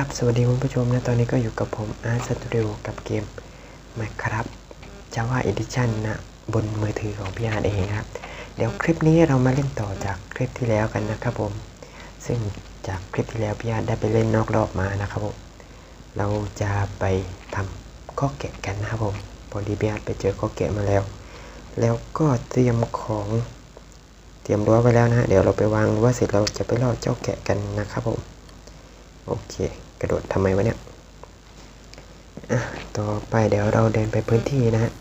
ครับสวัสดีคุณผู้ชมนะตอนนี้ก็อยู่กับผมอาร์ตสตูดิโอกับเกม Minecraft Java Edition นะบนมือถือของพี่อาร์ตเองครับ เดี๋ยวคลิปนี้เรามาเล่นต่อจากคลิปที่แล้วกันนะครับผม ซึ่งจากคลิปที่แล้วพี่อาร์ตได้ไปเล่นนอกรอบมานะครับผมเราจะไปทำข้อแกะกันนะครับผมพอดีพี่อาร์ตไปเจอข้อแกะมาแล้ว แล้วก็เตรียมของเตรียมรั้วไว้แล้วนะฮะเดี๋ยวเราไปวางรั้วเสร็จเราจะไปล่อเจ้าแกะกันนะครับผมโอเค กระโดดทำไมวะเนี่ยอะต่อไปเดี๋ยวเราเดินไปพื้นที่นะฮะ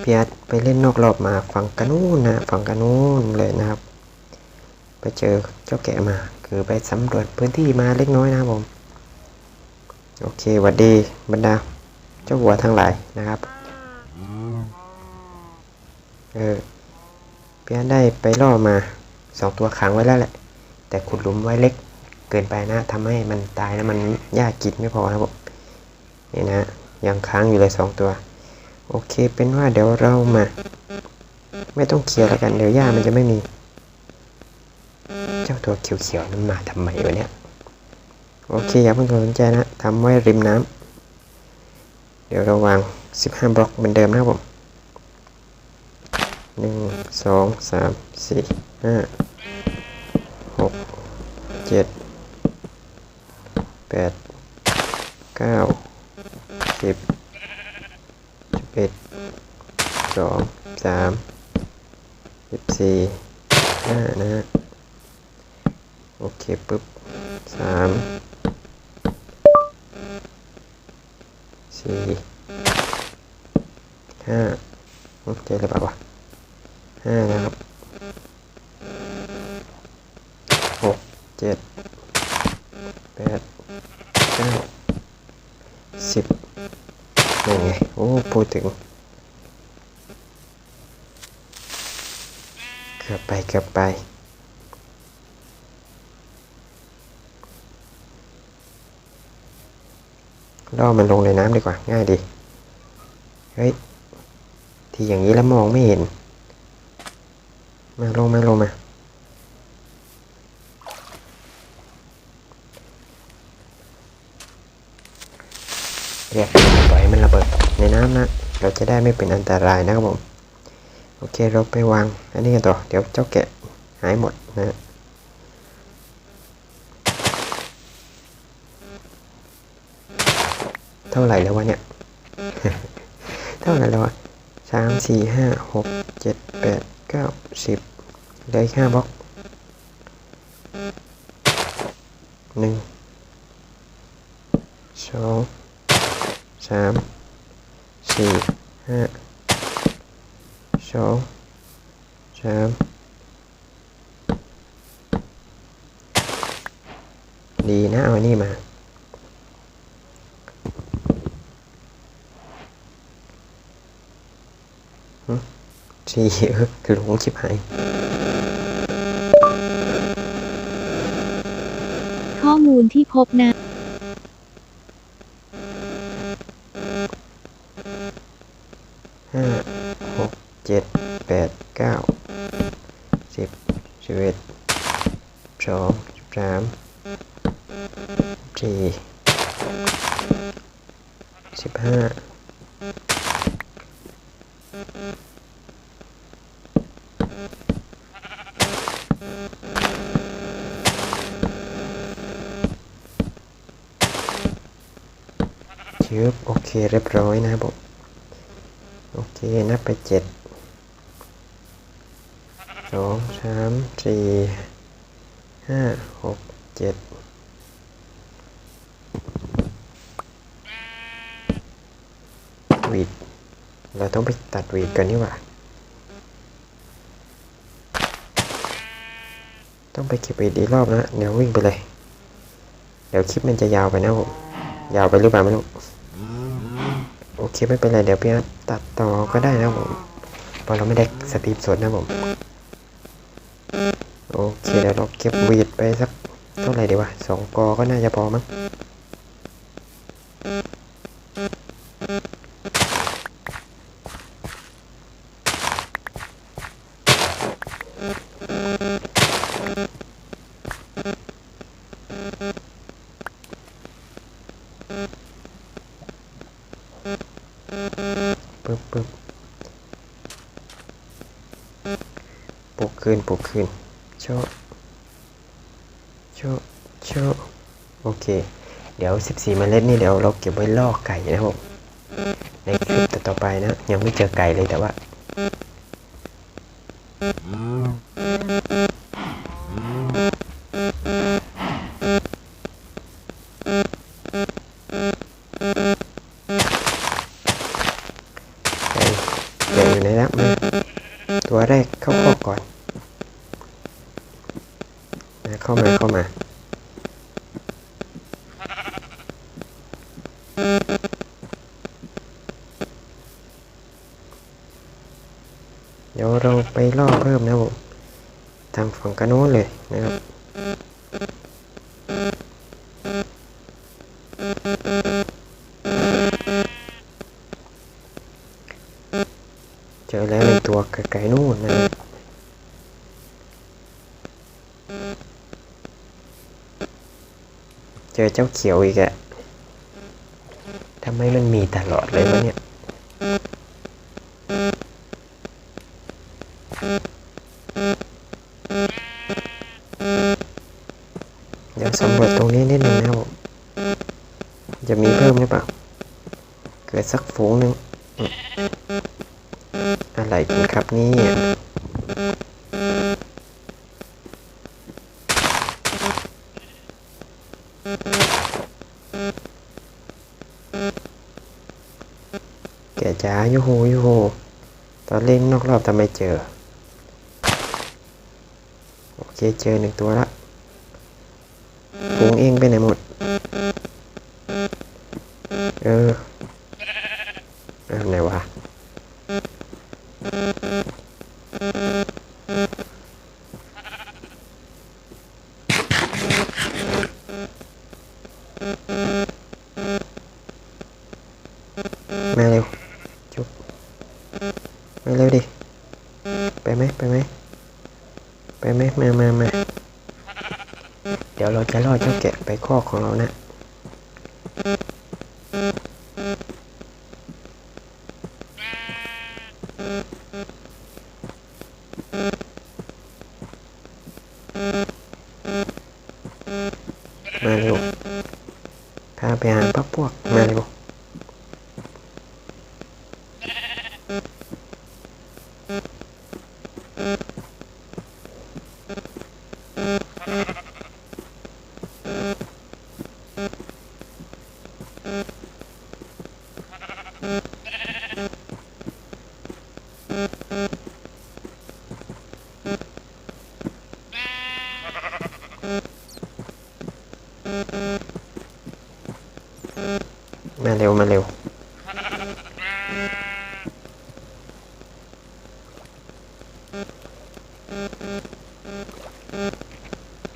เพียรไปเล่นนอกรอบมาฝั่งกระนู้นนะฝั่งกระนู้นเลยนะครับ ไปเจอเจ้าแกะมา คือไปสำรวจพื้นที่มาเล็กน้อยนะครับผม โอเคหวัดดีบรรดาเจ้าวัวทั้งหลายนะครับ เออ เพียรได้ไปล่อมาสองตัวขังไว้แล้วแหละ แต่ขุดหลุมไว้เล็กเกินไปนะทำให้มันตายแล้วมันยากกินไม่พอครับผมนี่นะยังค้างอยู่เลยสองตัว โอเคเป็นว่าเดี๋ยวเรามา ไม่ต้องเคลียร์แล้วกันเดี๋ยวหญ้ามันจะไม่มี เจ้าตัวเขียวๆนั้นมาทำไมวะเนี่ยโอเคอย่าเพิ่งสนใจนะทำไว้ริมน้ำเดี๋ยวเราวาง 15 บล็อกเหมือนเดิมนะครับผม หนึ่งสองสามสี่ห้าหกเจ็ดแปดเก้าสิบสิบเอ็ดสองสามสิบสี่ห้านะฮะโอเคปุ๊บสามสี่ห้าโอเคหรือเปล่าวะห้านะครับหกเจ็ดแปดเก้าสิบยังไงโอ้พูดถึงเกือบไปเกือบไปล่อมันลงในน้ำดีกว่า ง่ายดี เฮ้ย ที่อย่างนี้แล้วมองไม่เห็น มาลงมาลงมา เรียกปล่อยมันระเบิดในน้ำนะ เราจะได้ไม่เป็นอันตรายนะครับผม โอเคเราไปวางอันนี้กันต่อ เดี๋ยวเจ้าแกะหายหมดนะเท่าไหร่แล้ววะเนี่ย เท่าไหร่แล้ววะสามสี่ห้าหกเจ็ดแปดเก้าสิบเหลืออีกห้าบล็อกหนึ่งสองสามสี่ห้า สองสามดีนะเอาอันนี้มาสี่เออคือหลงชิบหายข้อมูลที่พบนะ สองสิบสามสี่สิบห้าชืบโอเคเรียบร้อยนะครับผมโอเคนับไปเจ็ดสองสามสี่ ห้าหกเจ็ดวีดเราต้องไปตัดวีดกันนี่หว่า ต้องไปเก็บวีดอีกรอบนะ เดี๋ยววิ่งไปเลย เดี๋ยวคลิปมันจะยาวไปนะผม ยาวไปหรือเปล่าไม่รู้ โอเคไม่เป็นไร เดี๋ยวพี่อาร์ตัดต่อก็ได้นะผมเพราะเราไม่ได้สตรีมสดนะผม เคเดี๋ยวเราเก็บวีดไปสักเท่าไหร่ดีวะสองกอก็น่าจะพอมั้งปึ๊บปึ๊บปลุกขึ้นปลุกขึ้น โชโชโชโอเค เดี๋ยว 14เมล็ดนี่เดี๋ยวเราเก็บไว้ล่อไก่นะครับในคลิปต่อไปนะ ยังไม่เจอไก่เลยแต่ว่า เข้ามาเข้ามาเดี๋ยวเราไปล่อเพิ่มนะผมทางฝั่งกระโน้นเลยนะครับเจอแล้วในตัวไก่ๆนู่นนะครับเจ อเจ้าเขียวอีกอะทำไมมันมีตลอดเลยวะเนี่ย เดี๋ยวสำรวจตรงนี้นิดนึงนะครับผมจะมีเพิ่มหรือเปล่า เกิดสักฝูงหนึ่งอะไรกันครับนี่ยแกจ๋า ยูโฮยูโฮตอนเล่นนอกรอบทำไมเจอ โอเคเจอหนึ่งตัวละฝูงเองไปไหนหมด เออเอาไหนวะมาเร็ว เร็วดิ ไปไหมไปไหมไปไหมมามามาเดี๋ยวเราจะล่อเจ้าแกะไปคอกของเรานะมาเร็วพาไปหาพักพวก มาเร็ว มาเร็ว มาเร็ว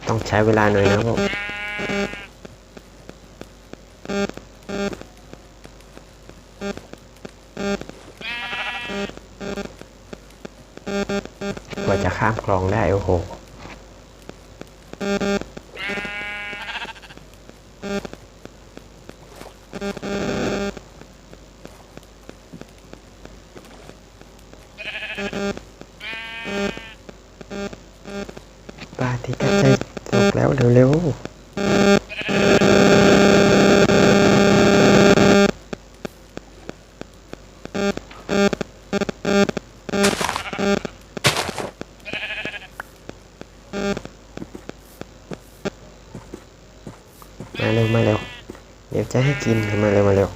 ต้องใช้เวลาหน่อยนะครับผม ข้ามคลองได้ โอ้โห ปาที่กระจายตกแล้วเร็วๆ เร็วมาเร็วเดี๋ยวจะให้กินมาเร็วมาเร็ว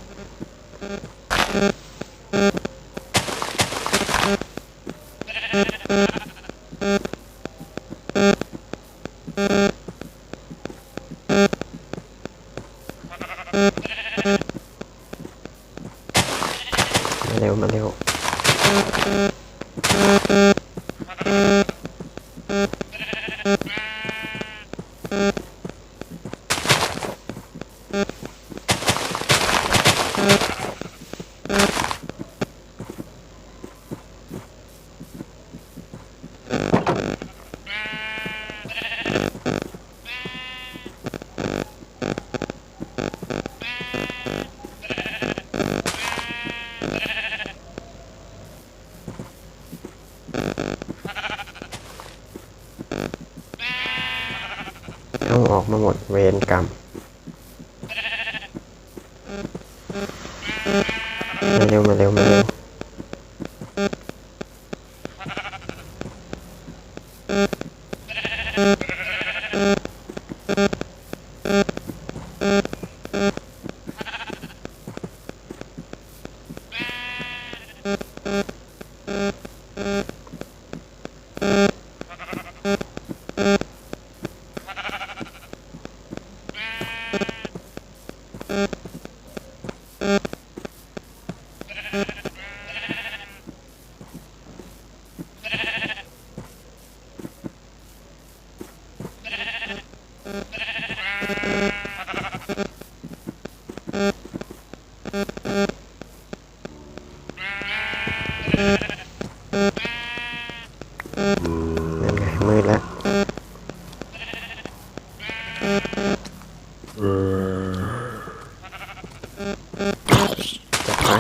ตา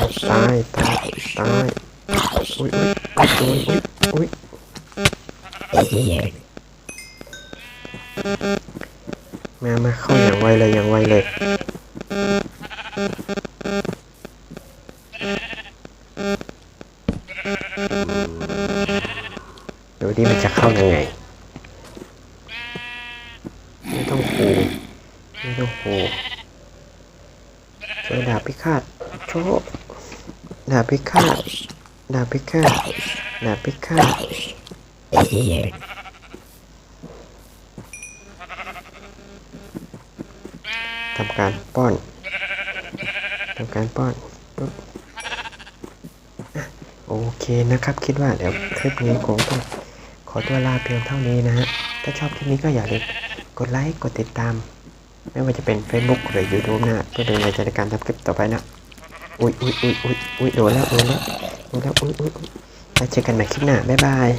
ยตายตายตายอุ้ยอุ้ยอุ้ยอุ้ยมามาเข้าอย่างไวเลยอย่างไวเลยดูดิมันจะเข้ายังไงไม่ต้องขู่ ไม่ต้องขู่เจอดาบพิฆาตโชว์ดาบพิฆาตดาบพิฆาตดาบพิฆาตทำการป้อนทำการป้อนปุ๊บโอเคนะครับ คิดว่าเดี๋ยวคลิปนี้คงต้องขอตัวลาเพียงเท่านี้นะฮะ ถ้าชอบคลิปนี้ก็อย่าลืมกดไลค์ กดติดตาม ไม่ว่าจะเป็น Facebook หรือ YouTube นะเพื่อเป็นกำลังใจในการทำคลิปต่อไปนะ อุ้ยอุ้ยอุ้ยอุ้ยอุ้ยโดนแล้วโดนแล้วโดนแล้วอุ้ยอุ้ยอุ้ยแล้วเจอกันใหม่คลิปหน้าบ๊ายบาย